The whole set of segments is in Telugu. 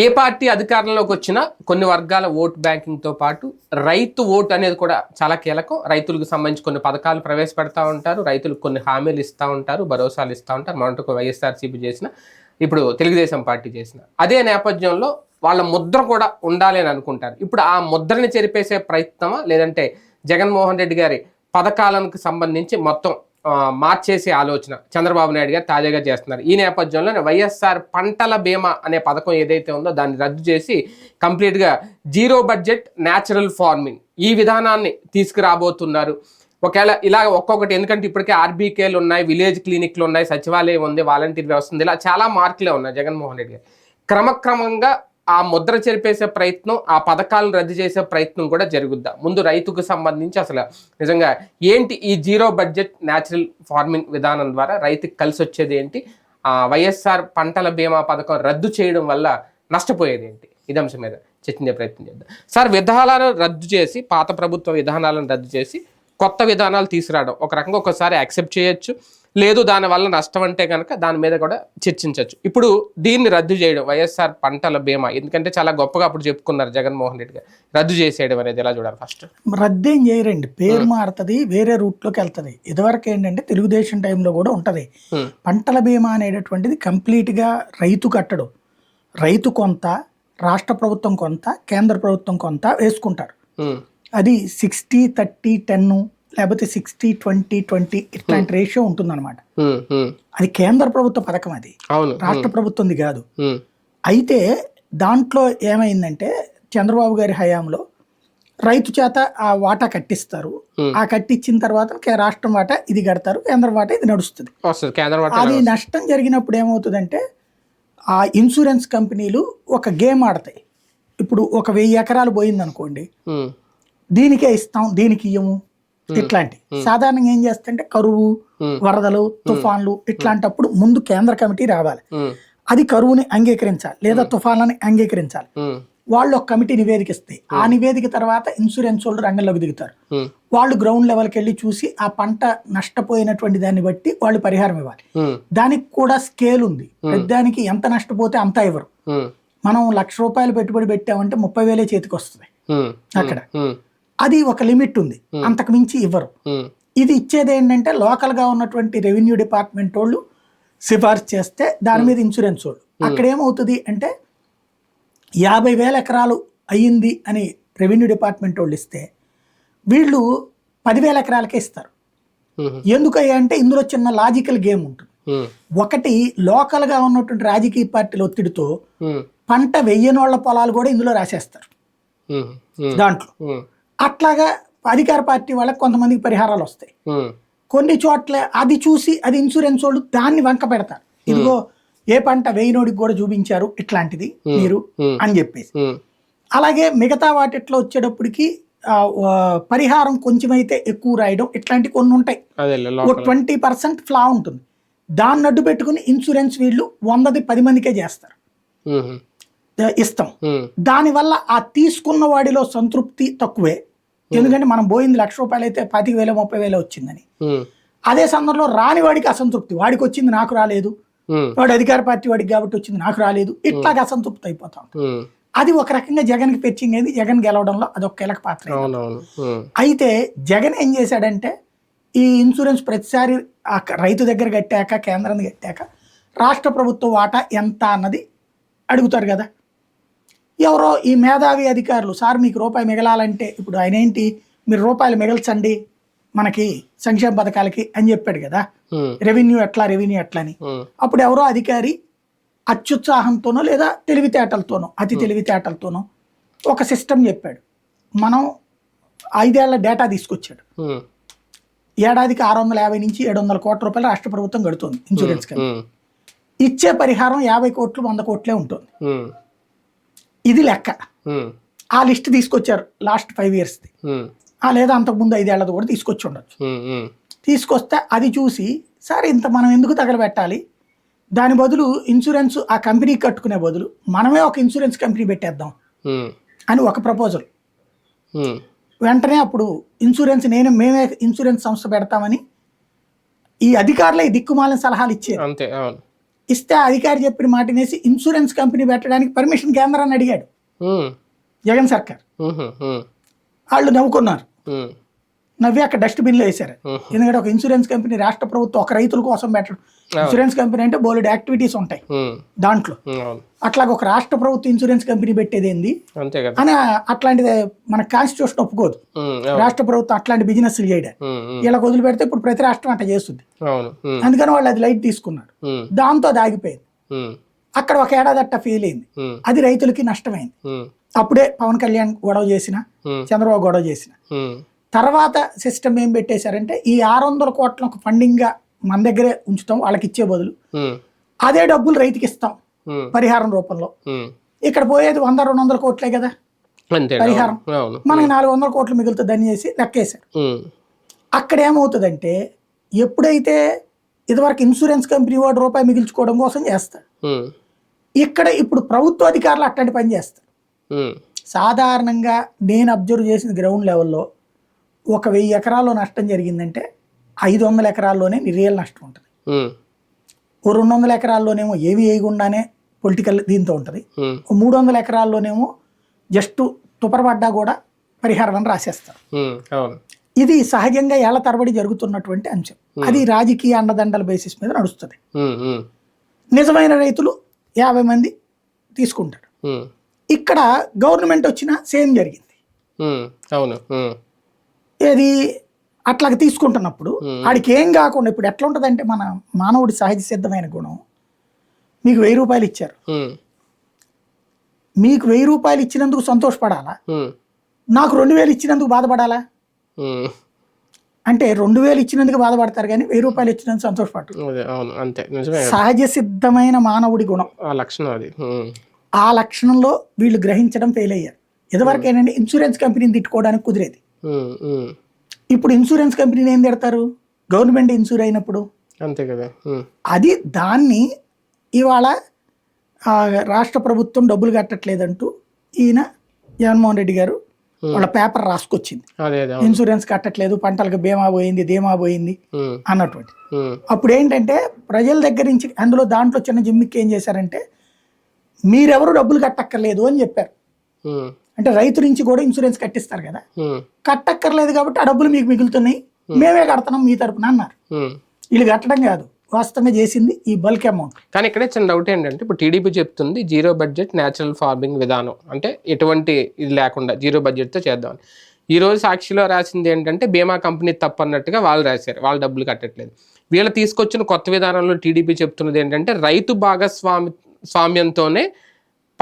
ఏ పార్టీ అధికారంలోకి వచ్చినా కొన్ని వర్గాల ఓట్ బ్యాంకింగ్తో పాటు రైతు ఓటు అనేది కూడా చాలా కీలకం. రైతులకు సంబంధించి కొన్ని పథకాలు ప్రవేశపెడతా ఉంటారు. రైతులకు కొన్ని హామీలు ఇస్తూ ఉంటారు భరోసాలు ఇస్తూ ఉంటారు. మొన్నటికి వైఎస్ఆర్సీపీ చేసిన ఇప్పుడు తెలుగుదేశం పార్టీ చేసిన. అదే నేపథ్యంలో వాళ్ళ ముద్ర కూడా ఉండాలి అని అనుకుంటారు. ఇప్పుడు ఆ ముద్రని చెరిపేసే ప్రయత్నమా? లేదంటే జగన్మోహన్ రెడ్డి గారి పథకాలకు సంబంధించి మొత్తం మార్చేసే ఆలోచన చంద్రబాబు నాయుడు గారు తాజాగా చేస్తున్నారు. ఈ నేపథ్యంలో వైఎస్ఆర్ పంటల బీమా అనే పథకం ఏదైతే ఉందో దాన్ని రద్దు చేసి కంప్లీట్గా జీరో బడ్జెట్ న్యాచురల్ ఫార్మింగ్ ఈ విధానాన్ని తీసుకురాబోతున్నారు. ఒకవేళ ఇలా ఒక్కొక్కటి ఎందుకంటే ఇప్పటికే ఆర్బీకేలు ఉన్నాయి విలేజ్ క్లినిక్లు ఉన్నాయి సచివాలయం ఉంది వాలంటీర్ వ్యవస్థ ఉంది ఇలా చాలా మార్కులే ఉన్నాయి జగన్మోహన్ రెడ్డి గారు. క్రమక్రమంగా ఆ ముద్ర చెరిపేసే ప్రయత్నం ఆ పథకాలను రద్దు చేసే ప్రయత్నం కూడా జరుగుద్దా? ముందు రైతుకు సంబంధించి అసలు నిజంగా ఏంటి ఈ జీరో బడ్జెట్ న్యాచురల్ ఫార్మింగ్ విధానం ద్వారా రైతుకి కలిసి వచ్చేది ఏంటి? ఆ వైఎస్ఆర్ పంటల బీమా పథకం రద్దు చేయడం వల్ల నష్టపోయేది ఏంటి? ఇది అంశం మీద చర్చించే ప్రయత్నం చేద్దాం. సార్ విధానాలను రద్దు చేసి పాత ప్రభుత్వ విధానాలను రద్దు చేసి కొత్త విధానాలు తీసుకురావడం ఒక రకంగా ఒకసారి యాక్సెప్ట్ చేయొచ్చు. లేదు దానివల్ల నష్టం అంటే కనుక దాని మీద కూడా చర్చించవచ్చు. ఇప్పుడు దీన్ని రద్దు చేయడం వైఎస్ఆర్ పంటల బీమా ఎందుకంటే చాలా గొప్పగా అప్పుడు చెప్పుకున్నారు జగన్మోహన్ రెడ్డి గారు. రద్దు చేసేయడం అనేది ఎలా చూడాలి ఫస్ట్? రద్దేం చేయరండి. పేరు మారుతుంది వేరే రూట్లోకి వెళ్తుంది. ఇదివరకు ఏంటంటే తెలుగుదేశం టైంలో కూడా ఉంటుంది. పంటల బీమా అనేటటువంటిది కంప్లీట్గా రైతు కట్టడు. రైతు కొంత రాష్ట్ర ప్రభుత్వం కొంత కేంద్ర ప్రభుత్వం కొంత వేసుకుంటారు. అది సిక్స్టీ థర్టీ టెన్ లేకపోతే సిక్స్టీ ట్వంటీ ట్వంటీ ఇట్లాంటి రేషియో ఉంటుందన్నమాట. అది కేంద్ర ప్రభుత్వ పథకం అది. అవును. రాష్ట్ర ప్రభుత్వంది కాదు. అయితే దాంట్లో ఏమైందంటే చంద్రబాబు గారి హయాంలో రైతు చేత ఆ వాటా కట్టిస్తారు. Hmm. ఆ కట్టించిన తర్వాత రాష్ట్రం వాటా ఇది కడతారు కేంద్ర వాటా ఇది నడుస్తుంది. అది నష్టం జరిగినప్పుడు ఏమవుతుందంటే ఆ ఇన్సూరెన్స్ కంపెనీలు ఒక గేమ్ ఆడతాయి. ఇప్పుడు ఒక వెయ్యి ఎకరాలు పోయింది అనుకోండి దీనికే ఇస్తాం దీనికి ఇయ్యము. ఇట్లాంటి. సాధారణంగా ఏం చేస్తుంటే కరువు. వరదలు తుఫాన్లు ఇట్లాంటప్పుడు ముందు కేంద్ర కమిటీ రావాలి. అది కరువుని అంగీకరించాలి లేదా తుఫాన్లని అంగీకరించాలి. వాళ్ళు ఒక కమిటీ నివేదిక ఇస్తాయి ఆ నివేదిక తర్వాత ఇన్సూరెన్స్ వాళ్ళు రంగంలోకి దిగుతారు వాళ్ళు గ్రౌండ్ లెవెల్కి వెళ్ళి చూసి ఆ పంట నష్టపోయినటువంటి దాన్ని బట్టి వాళ్ళు పరిహారం ఇవ్వాలి. దానికి కూడా స్కేల్ ఉంది. దానికి ఎంత నష్టపోతే అంత ఇవ్వరు. మనం లక్ష రూపాయలు పెట్టుబడి పెట్టామంటే ముప్పై వేలే చేతికి వస్తుంది. అక్కడ. అది ఒక లిమిట్ ఉంది. అంతకు మించి ఇవ్వరు. ఇది ఇచ్చేది ఏంటంటే లోకల్గా ఉన్నటువంటి రెవెన్యూ డిపార్ట్మెంట్ వాళ్ళు సిఫార్సు చేస్తే దాని మీద ఇన్సూరెన్స్ వాళ్ళు. అక్కడ ఏమవుతుంది అంటే యాభై వేల ఎకరాలు అయ్యింది అని రెవెన్యూ డిపార్ట్మెంట్ వాళ్ళు ఇస్తే వీళ్ళు పదివేల ఎకరాలకే ఇస్తారు. ఎందుకయ్యా అంటే ఇందులో చిన్న లాజికల్ గేమ్ ఉంటుంది. ఒకటి లోకల్గా ఉన్నటువంటి రాజకీయ పార్టీల ఒత్తిడితో పంట వెయ్యనోళ్ళ పొలాలు కూడా ఇందులో రాసేస్తారు. దాంట్లో. అట్లాగా అధికార పార్టీ వాళ్ళకి కొంతమందికి పరిహారాలు వస్తాయి. కొన్ని చోట్ల అది చూసి అది ఇన్సూరెన్స్ వాళ్ళు దాన్ని వంక పెడతారు. ఇదిగో ఏ పంట వేయినోడికి కూడా చూపించారు ఇట్లాంటిది మీరు అని చెప్పేసి. అలాగే మిగతా వాటిట్లో వచ్చేటప్పటికి పరిహారం కొంచెమైతే ఎక్కువ రాయడం ఇట్లాంటి కొన్ని ఉంటాయి. లోకల్. ట్వంటీ పర్సెంట్ ఫ్లా ఉంటుంది. దాన్ని అడ్డు పెట్టుకుని ఇన్సూరెన్స్ వీళ్ళు వందది పది మందికే చేస్తారు. ఇస్తాం. దానివల్ల ఆ తీసుకున్న వాడిలో సంతృప్తి తక్కువే. ఎందుకంటే మనం పోయింది లక్ష రూపాయలు అయితే పాతిక వేల ముప్పై వేల వచ్చిందని. అదే సందర్భంలో రాని వాడికి అసంతృప్తి. వాడికి వచ్చింది నాకు రాలేదు. వాడు అధికార పార్టీ వాడికి కాబట్టి వచ్చింది నాకు రాలేదు. ఇట్లాగ అసంతృప్తి అయిపోతాం. అది ఒక రకంగా జగన్కి పెచ్చింగ్ అయింది. జగన్ గెలవడంలో అదొక కీలక పాత్ర అయితే జగన్ ఏం చేశాడంటే ఈ ఇన్సూరెన్స్ ప్రతిసారి రైతు దగ్గర కట్టాక కేంద్రం కట్టాక రాష్ట్ర ప్రభుత్వ వాటా ఎంత అన్నది అడుగుతారు కదా. ఎవరో ఈ మేధావి అధికారులు సార్ మీకు రూపాయి మిగలాలంటే ఇప్పుడు ఆయన ఏంటి? మీరు రూపాయలు మిగల్చండి మనకి సంక్షేమ పథకాలకి అని చెప్పాడు కదా. రెవెన్యూ ఎట్లా రెవెన్యూ ఎట్లా అని. అప్పుడు ఎవరో అధికారి అత్యుత్సాహంతోనో లేదా తెలివితేటలతోనో అతి తెలివితేటలతోనో ఒక సిస్టమ్ చెప్పాడు. మనం ఐదేళ్ళ డేటా తీసుకొచ్చాడు. ఏడాదికి ఆరు వందల యాభై నుంచి ఏడు వందల కోట్ల రూపాయలు రాష్ట్ర ప్రభుత్వం కడుతుంది ఇన్సూరెన్స్ ఇచ్చే పరిహారం యాభై కోట్లు వంద కోట్లే ఉంటుంది. ఇది లెక్క. ఆ లిస్ట్ తీసుకొచ్చారు లాస్ట్ ఫైవ్ ఇయర్స్ది. ఆ లేదా అంతకుముందు ఐదేళ్ళది కూడా తీసుకొచ్చి ఉండొచ్చు. తీసుకొస్తే అది చూసి సరే ఇంత మనం ఎందుకు తగలబెట్టాలి? దాని బదులు ఇన్సూరెన్స్ ఆ కంపెనీ కట్టుకునే బదులు మనమే ఒక ఇన్సూరెన్స్ కంపెనీ పెట్టేద్దాం. అని ఒక ప్రపోజల్. వెంటనే అప్పుడు ఇన్సూరెన్స్ నేను మేమే ఇన్సూరెన్స్ సంస్థ పెడతామని ఈ అధికారులే దిక్కుమాలిన సలహాలు ఇచ్చారు. అంతే అవును. ఇస్తే అధికారి చెప్పిన మాట వినేసి ఇన్సూరెన్స్ కంపెనీ పెట్టడానికి పర్మిషన్ కేంద్రాన్ని అడిగాడు. జగన్ సర్కార్. వాళ్ళు నవ్వుకున్నారు. నవ్వి అక్కడ డస్ట్బిన్లో వేశారు. ఎందుకంటే ఒక ఇన్సూరెన్స్ కంపెనీ రాష్ట్ర ప్రభుత్వం ఒక రైతుల కోసం పెట్టడం. ఇన్సూరెన్స్ కంపెనీ అంటే బోలెడ్ యాక్టివిటీస్ ఉంటాయి దాంట్లో. అట్లాగ ఒక రాష్ట్ర ప్రభుత్వం ఇన్సూరెన్స్ కంపెనీ పెట్టేది ఏంది? అని అట్లాంటిది మన కాన్స్టిట్యూషన్ ఒప్పుకోదు. రాష్ట్ర ప్రభుత్వం అట్లాంటి బిజినెస్ చేయడం. ఇలా వదిలిపెడితే ఇప్పుడు ప్రతి రాష్ట్రం అట్లా చేస్తుంది. అందుకని వాళ్ళు అది లైట్ తీసుకున్నారు. దాంతో అది ఆగిపోయింది. అక్కడ ఒక ఏడాది అట్ట ఫెయిల్ అయింది అది రైతులకి నష్టమైంది. అప్పుడే పవన్ కళ్యాణ్ గొడవ చేసిన చంద్రబాబు గొడవ చేసిన. తర్వాత సిస్టమ్ ఏం పెట్టేశారంటే ఈ ఆరు వందల కోట్ల ఒక ఫండింగ్గా మన దగ్గరే ఉంచుతాం వాళ్ళకి ఇచ్చే బదులు. అదే డబ్బులు రైతుకి ఇస్తాం పరిహారం రూపంలో. ఇక్కడ పోయేది వంద రెండు వందల కోట్లే కదా? పరిహారం. మనకి నాలుగు వందల కోట్లు మిగులుతుందని చేసి లెక్కేశారు. అక్కడ ఏమవుతుందంటే ఎప్పుడైతే ఇదివరకు ఇన్సూరెన్స్ కంపెనీ వాడు రూపాయి మిగిల్చుకోవడం కోసం చేస్తాడు. ఉమ్, ఇక్కడ ఇప్పుడు ప్రభుత్వ అధికారులు అట్లాంటి పని చేస్తారు. సాధారణంగా నేను అబ్జర్వ్ చేసిన గ్రౌండ్ లెవెల్లో ఒక వెయ్యి ఎకరాల్లో నష్టం జరిగిందంటే ఐదు వందల ఎకరాల్లోనే రియల్ నష్టం ఉంటుంది. ఓ రెండు వందల ఎకరాల్లోనేమో ఏవి వేయకుండానే పొలిటికల్ దీంతో ఉంటుంది. మూడు వందల ఎకరాల్లోనేమో జస్ట్ తుపరపడ్డా కూడా పరిహారం అని రాసేస్తారు. ఇది సహజంగా ఏళ్ళ తరబడి జరుగుతున్నటువంటి అంశం. అది రాజకీయ అండదండల బేసిస్ మీద నడుస్తుంది. నిజమైన రైతులు యాభై మంది తీసుకుంటారు. ఇక్కడ గవర్నమెంట్ వచ్చినా సేమ్ జరిగింది. అవును. ఏది అట్లాగ తీసుకుంటున్నప్పుడు ఆడికి ఏం కాకుండా ఇప్పుడు ఎట్లా ఉంటుందంటే మన మానవుడి సహజ సిద్ధమైన గుణం మీకు వెయ్యి రూపాయలు ఇచ్చారు. మీకు వెయ్యి రూపాయలు ఇచ్చినందుకు సంతోషపడాలా? నాకు రెండు వేలు ఇచ్చినందుకు బాధపడాలా? అంటే రెండు వేలు ఇచ్చినందుకు బాధపడతారు కానీ వెయ్యి రూపాయలు ఇచ్చినందుకు సంతోషపడరు. అంతే. సహజ సిద్ధమైన మానవుడి గుణం. ఆ లక్షణం అది. ఆ లక్షణంలో వీళ్ళు గ్రహించడం ఫెయిల్ అయ్యారు. ఇదివరకు ఏంటంటే ఇన్సూరెన్స్ కంపెనీని తిట్టుకోవడానికి కుదిరేది. ఇప్పుడు ఇన్సూరెన్స్ కంపెనీని ఏం తిడతారు గవర్నమెంట్ ఇన్సూర్ అయినప్పుడు? అంతే కదా. అది దాన్ని ఇవాళ రాష్ట్ర ప్రభుత్వం డబ్బులు కట్టట్లేదంటూ ఈయన జగన్మోహన్ రెడ్డి గారు వాళ్ళ పేపర్ రాసుకొచ్చింది. ఇన్సూరెన్స్ కట్టట్లేదు పంటలకు బీమా పోయింది ధీమా పోయింది అన్నటువంటి. అప్పుడు ఏంటంటే ప్రజల దగ్గర నుంచి అందులో దాంట్లో చిన్న జిమ్మికి ఏం చేశారంటే మీరెవరు డబ్బులు కట్టక్కర్లేదు అని చెప్పారు. అంటే రైతు నుంచి కూడా ఇన్సూరెన్స్ కట్టిస్తారు కదా. కట్టక్కర్లేదు కాబట్టి ఆ డబ్బులు మీకు మిగులుతున్నాయి. మేమే కడతాం మీ తరపున అన్నారు. వీళ్ళు కట్టడం కాదు. వాస్తవంగా చేసింది ఈ బల్క్ అమౌంట్. కానీ ఇక్కడే చిన్న డౌట్ ఏంటంటే ఇప్పుడు టీడీపీ చెప్తుంది జీరో బడ్జెట్ న్యాచురల్ ఫార్మింగ్ విధానం. అంటే ఎటువంటి ఇది లేకుండా జీరో బడ్జెట్తో చేద్దామని. ఈ రోజు సాక్షిలో రాసింది ఏంటంటే బీమా కంపెనీ తప్పు అన్నట్టుగా వాళ్ళు రాశారు. వాళ్ళు డబ్బులు కట్టట్లేదు. వీళ్ళు తీసుకొచ్చిన కొత్త విధానంలో టీడీపీ చెప్తున్నది ఏంటంటే రైతు భాగస్వామి స్వామ్యంతోనే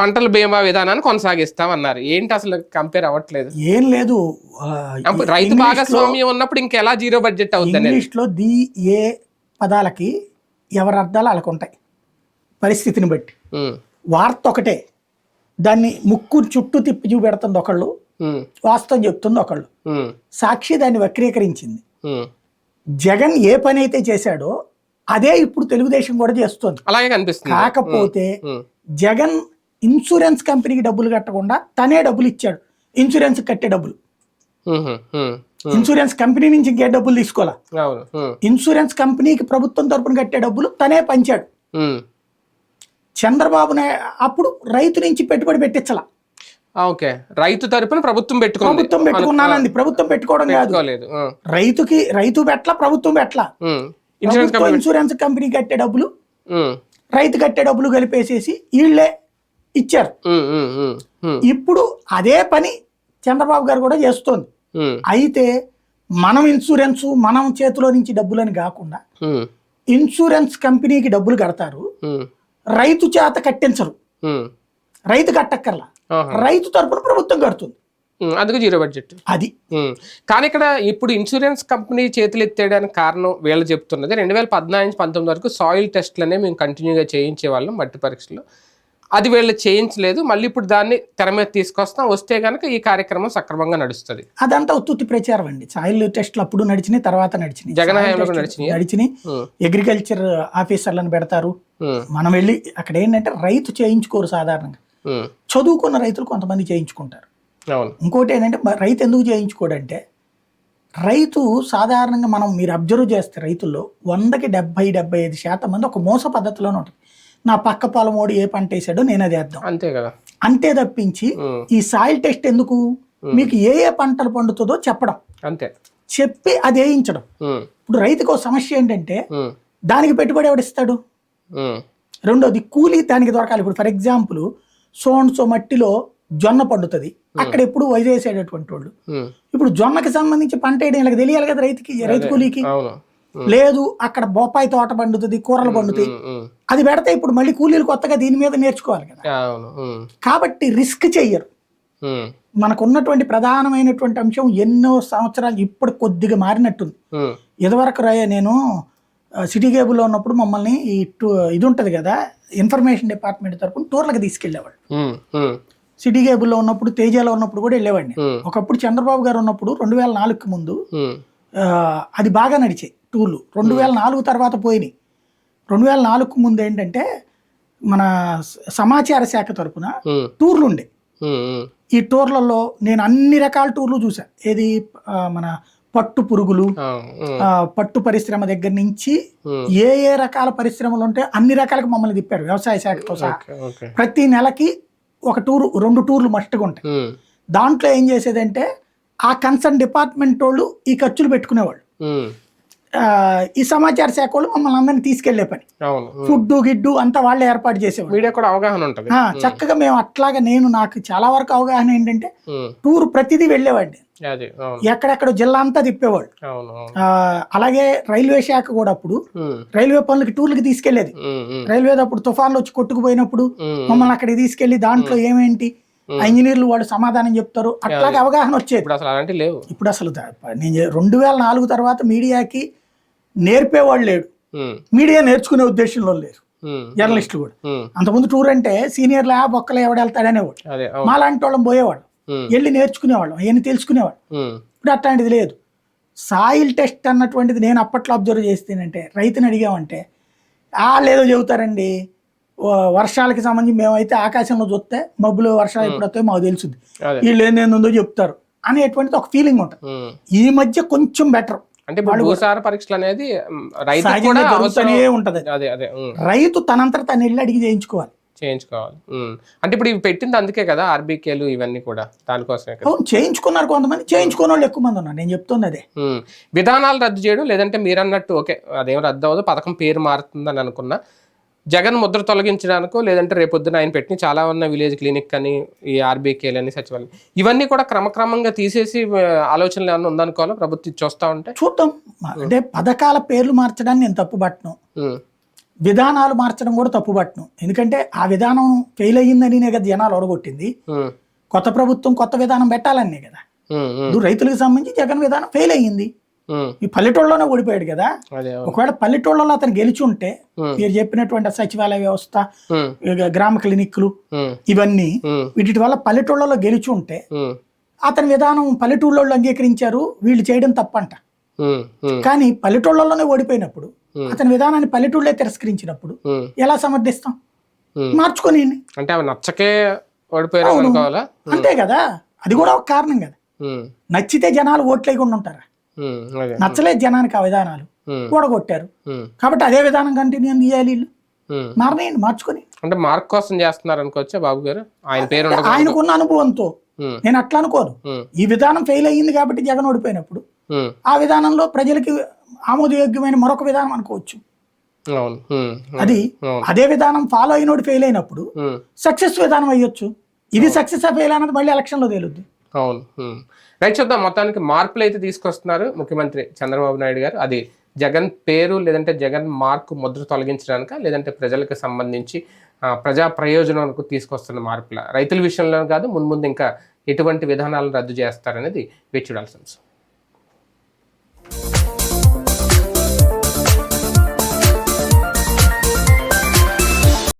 పంటల బీమా విధానాన్ని కొనసాగిస్తామన్నారు. ఏంటి అసలు కంపేర్ అవ్వట్లేదు? ఏం లేదు. రైతు భాగస్వామ్యం ఉన్నప్పుడు ఇంకెలా జీరో బడ్జెట్ అవుతుంది ఇంగ్లీష్లో ది ఏ పదాలకి ఎవరి అర్థాలు వాళ్ళకు ఉంటాయి పరిస్థితిని బట్టి. వార్త ఒకటే. దాన్ని ముక్కు చుట్టూ తిప్పి చూపెడుతుంది ఒకళ్ళు. వాస్తవం చెప్తుంది ఒకళ్ళు. సాక్షి దాన్ని వక్రీకరించింది. జగన్ ఏ పని అయితే చేశాడో అదే ఇప్పుడు తెలుగుదేశం కూడా చేస్తుంది. అలాగే కనిపిస్తుంది. కాకపోతే జగన్ ఇన్సూరెన్స్ కంపెనీకి డబ్బులు కట్టకుండా తనే డబ్బులు ఇచ్చాడు. ఇన్సూరెన్స్ కట్టే డబ్బులు. ఇన్సూరెన్స్ కంపెనీ నుంచి ఇంకే డబ్బులు తీసుకోవాలా? ఇన్సూరెన్స్ కంపెనీకి ప్రభుత్వం తరపున కట్టే డబ్బులు తనే పంచాడు. చంద్రబాబు అప్పుడు రైతు నుంచి పెట్టుబడి పెట్టించాల? ఓకే. రైతు తరపున ప్రభుత్వం పెట్టుకుంది. ప్రభుత్వం పెట్టుకున్నానంది ప్రభుత్వం పెట్టుకోవడం కాదు. రైతుకి రైతు పెట్ల ప్రభుత్వం పెట్ల. ఇన్సూరెన్స్ కంపెనీ కట్టే డబ్బులు రైతు కట్టే డబ్బులు కలిపేసేసి వీళ్ళే ఇచ్చారు. ఇప్పుడు అదే పని చంద్రబాబు గారు కూడా చేస్తోంది. అయితే మనం ఇన్సూరెన్స్ మనం చేతిలో నుంచి డబ్బులని కాకుండా ఇన్సూరెన్స్ కంపెనీకి డబ్బులు కడతారు. రైతు చేత కట్టించరు. రైతు కట్టక్కర్లా. రైతు తరపున ప్రభుత్వం కడుతుంది. అందుకు జీరో బడ్జెట్. అది. కానీ ఇక్కడ ఇప్పుడు ఇన్సూరెన్స్ కంపెనీ చేతులు ఎత్తేయడానికి కారణం వీళ్ళు చెప్తున్నది. రెండు వేల పద్నాలుగు నుంచి పంతొమ్మిది వరకు సాయిల్ టెస్ట్లనే మేము కంటిన్యూగా చేయించే వాళ్ళం మట్టి పరీక్షలు. అది వీళ్ళు చేయించలేదు. మళ్ళీ ఇప్పుడు దాన్ని తెర మీద తీసుకొస్తాం. వస్తే కనుక ఈ కార్యక్రమం సక్రమంగా నడుస్తుంది. అదంతా ఉత్తుత్తి ప్రచారం అండి. సాయిల్ టెస్ట్లు అప్పుడు నడిచినాయి తర్వాత నడిచినాయి. జగన్ హయాంలో నడిచినాయా? నడిచినాయి. అగ్రికల్చర్ ఆఫీసర్లను పెడతారు. మనం వెళ్ళి అక్కడ ఏంటంటే రైతు చేయించుకోరు సాధారణంగా. చదువుకున్న రైతులు కొంతమంది చేయించుకుంటారు. ఇంకోటి ఏంటంటే రైతు ఎందుకు చేయించుకోడంటే రైతు సాధారణంగా మనం మీరు అబ్జర్వ్ చేస్తే రైతుల్లో వందకి డెబ్బై డెబ్బై ఐదు శాతం మంది ఒక మోస పద్ధతిలోనే ఉంటుంది నా పక్క పొలమోడు ఏ పంట వేసాడో నేను అది వేద్దాం. అంతే కదా. అంతే తప్పించి ఈ సాయిల్ టెస్ట్ ఎందుకు? మీకు ఏ ఏ పంటలు పండుతుందో చెప్పడం. అంతే. చెప్పి అది వేయించడం. ఇప్పుడు రైతుకు సమస్య ఏంటంటే దానికి పెట్టుబడి ఎవడిస్తాడు రెండోది కూలీ దానికి దొరకాలి. ఇప్పుడు ఫర్ ఎగ్జాంపుల్ సోన్సో మట్టిలో జొన్న పండుతుంది. అక్కడ ఎప్పుడు వదిలేసేటటువంటి వాళ్ళు. ఇప్పుడు జొన్నకి సంబంధించి పంట వేయడం వీళ్ళకి తెలియాలి కదా రైతుకి రైతు కూలీకి. లేదు అక్కడ బొప్పాయి తోట పండుతుంది కూరలు పండుతాయి. అది పెడితే ఇప్పుడు మళ్ళీ కూలీలు కొత్తగా దీని మీద నేర్చుకోవాలి కదా. కాబట్టి రిస్క్ చెయ్యరు ఉమ్, మనకు ఉన్నటువంటి ప్రధానమైనటువంటి అంశం ఎన్నో సంవత్సరాలు ఇప్పుడు కొద్దిగా మారినట్టుంది. ఇదివరకు రయ్య నేను సిటీ కేబుల్లో ఉన్నప్పుడు మమ్మల్ని ఈ ఇది ఉంటుంది కదా ఇన్ఫర్మేషన్ డిపార్ట్మెంట్ తరపున టూర్లకు ఉమ్, సిటీ కేబుల్లో ఉన్నప్పుడు తేజాలో ఉన్నప్పుడు కూడా వెళ్ళేవాడిని. ఒకప్పుడు చంద్రబాబు గారు ఉన్నప్పుడు రెండు వేల నాలుగుకి ముందు అది బాగా నడిచాయి. టూర్లు రెండు వేల నాలుగు తర్వాత పోయినాయి. రెండు వేల నాలుగుకు ముందు ఏంటంటే మన సమాచార శాఖ తరపున టూర్లు ఉండే ఈ టూర్లలో నేను అన్ని రకాల టూర్లు చూసా ఏది మన పట్టు పురుగులు పట్టు పరిశ్రమ దగ్గర నుంచి ఏ ఏ రకాల పరిశ్రమలు ఉంటాయో అన్ని రకాలకు మమ్మల్ని తిప్పారు వ్యవసాయ శాఖతో సహా. ప్రతి నెలకి ఒక టూరు రెండు టూర్లు మస్ట్గా ఉంటాయి. దాంట్లో ఏం చేసేదంటే ఆ కన్సర్న్ డిపార్ట్మెంట్ వాళ్ళు ఈ ఖర్చులు పెట్టుకునేవాళ్ళు. ఈ సమాచార శాఖ వాళ్ళు మమ్మల్ని అందరినీ తీసుకెళ్ళే పని. ఫుడ్ గిడ్డు అంతా వాళ్ళే ఏర్పాటు చేసేవాళ్ళు. మీడియా కూడా అవగాహన ఉంటది. చక్కగా మేము అట్లాగా నేను నాకు చాలా వరకు అవగాహన ఏంటంటే టూర్ ప్రతిదీ వెళ్ళేవాడిని. ఎక్కడెక్కడ జిల్లా అంతా తిప్పేవాళ్ళు. అలాగే రైల్వే శాఖ కూడా అప్పుడు రైల్వే పనులకి టూర్లకి తీసుకెళ్ళేది. రైల్వే అప్పుడు తుఫాన్లు వచ్చి కొట్టుకుపోయినప్పుడు మమ్మల్ని అక్కడికి తీసుకెళ్ళి దాంట్లో ఏమేంటి ఇంజనీర్లు వాళ్ళు సమాధానం చెప్తారు. అట్లాగే అవగాహన వచ్చేది. ఇప్పుడు అసలు అలాంటివి లేవు. ఇప్పుడు అసలు నేను రెండు వేల నాలుగు తర్వాత మీడియాకి నేర్పేవాళ్ళు లేడు. మీడియా నేర్చుకునే ఉద్దేశంలో లేరు. జర్నలిస్టులు కూడా. అంతకుముందు టూర్ అంటే సీనియర్లు ఆ బొక్కలు ఎవడెళ్తాడనేవాడు అదే అవును. మాలాంటి వాళ్ళం పోయేవాళ్ళం. ఉమ్, వెళ్ళి నేర్చుకునేవాళ్ళం ఏమి తెలుసుకునేవాళ్ళం. ఉమ్, ఇప్పుడు అట్లాంటిది లేదు. సాయిల్ టెస్ట్ అన్నటువంటిది నేను అప్పట్లో అబ్జర్వ్ చేస్తేనంటే రైతుని అడిగామంటే వాళ్ళు ఏదో చెబుతారండి వర్షాలకి సంబంధించి మేమైతే ఆకాశంలో చూస్తే మబ్బులు వర్షాలు ఎప్పుడు వస్తాయో మాకు తెలుసుద్ది. వీళ్ళు ఏందేందో చెప్తారు అనేటువంటిది ఒక ఫీలింగ్ ఉంటుంది. ఈ మధ్య కొంచెం బెటర్ అంటే భూసార పరీక్షలు అనేది జరుగుతూనే ఉంటది. అదే అదే ఉమ్, రైతు తనంతట తను వెళ్ళి అడిగి చేయించుకోవాలి. చేయించుకోవాలి. అంటే ఇప్పుడు ఇవి పెట్టింది అందుకే కదా ఆర్బీకేలు ఇవన్నీ కూడా దానికోసమే అవును చేయించుకున్నారు కొంతమంది. చేయించుకున్న వాళ్ళు ఎక్కువ మంది ఉన్నారు. నేను చెప్తుంది అదే. విధానాలు రద్దు చేయడం లేదంటే మీరు అన్నట్టు ఓకే అదేం రద్దు అవ్వదు పథకం పేరు మారుతుందని అనుకున్నా. జగన్ ముద్ర తొలగించడానికో లేదంటే రేపొద్దున ఆయన పెట్టిన చాలా ఉన్న విలేజ్ క్లినిక్ అని ఈ ఆర్బీకేలు అని సచివాలయం. ఇవన్నీ కూడా క్రమక్రమంగా తీసేసి ఆలోచనలు ఏమన్నా ఉందనుకోవాలా? ప్రభుత్వం చూస్తూ ఉంటే? చూద్దాం. అంటే పథకాల పేర్లు మార్చడాన్ని నేను తప్పు పట్టను విధానాలు మార్చడం కూడా తప్పు పట్టను ఎందుకంటే ఆ విధానం ఫెయిల్ అయ్యిందని కదా జనాలు ఒడగొట్టింది కొత్త ప్రభుత్వం కొత్త విధానం పెట్టాలనే కదా. ఇప్పుడు రైతులకు సంబంధించి జగన్ విధానం ఫెయిల్ అయ్యింది. ఈ పల్లెటూళ్ళలోనే ఓడిపోయాడు కదా. ఒకవేళ పల్లెటూళ్ళలో అతను గెలిచి ఉంటే మీరు చెప్పినటువంటి సచివాలయ వ్యవస్థ గ్రామ క్లినిక్లు ఇవన్నీ వీటి వల్ల పల్లెటూళ్ళలో గెలిచి ఉంటే అతని విధానం పల్లెటూళ్ళలో అంగీకరించారు వీళ్ళు చేయడం తప్పంట. కానీ పల్లెటూళ్ళలోనే ఓడిపోయినప్పుడు. అతని విధానాన్ని పల్లెటూళ్ళే తిరస్కరించినప్పుడు ఎలా సమర్థిస్తాం. మార్చుకొని అంటే అవి నచ్చకే ఓడిపోయారు అంతే కదా. అది కూడా ఒక కారణం కదా. నచ్చితే జనాలు ఓట్లేయకుండా ఉంటారా? నచ్చలేదు జనానికి ఆ విధానాలు. ఉమ్, కాబట్టి అదే విధానం కంటిన్యూ చేయాలి వీళ్ళు. మారనేయండి మార్చుకొని. అంటే మార్క్ కోసం చేస్తున్నారు అనుకోవచ్చా బాబు గారు? ఆయన పేరు ఆయనకున్న అనుభవంతో. నేను అట్లా అనుకోను. ఈ విధానం ఫెయిల్ అయ్యింది కాబట్టి జగన్ ఓడిపోయినప్పుడు ఆ విధానంలో ప్రజలకి ఆమోదయోగ్యమైన మరొక విధానం అనుకోవచ్చు. అది అదే విధానం ఫాలో అయినోడు ఫెయిల్ అయినప్పుడు సక్సెస్ విధానం అయ్యొచ్చు. ఇది సక్సెస్ ఫెయిల్ అన్నది మళ్ళీ ఎలక్షన్లో తేలుద్ది. అవును. రైట్ చూద్దాం. మొత్తానికి మార్పులు అయితే తీసుకొస్తున్నారు ముఖ్యమంత్రి చంద్రబాబు నాయుడు గారు. అది జగన్ పేరు లేదంటే జగన్ మార్కు ముద్ర తొలగించడానిక లేదంటే ప్రజలకు సంబంధించి ప్రజా ప్రయోజనాలకు తీసుకొస్తున్న మార్పుల? రైతుల విషయంలో కాదు మున్ముందు ఇంకా ఎటువంటి విధానాలను రద్దు చేస్తారనేది వేచి చూడాల్సి ఉంది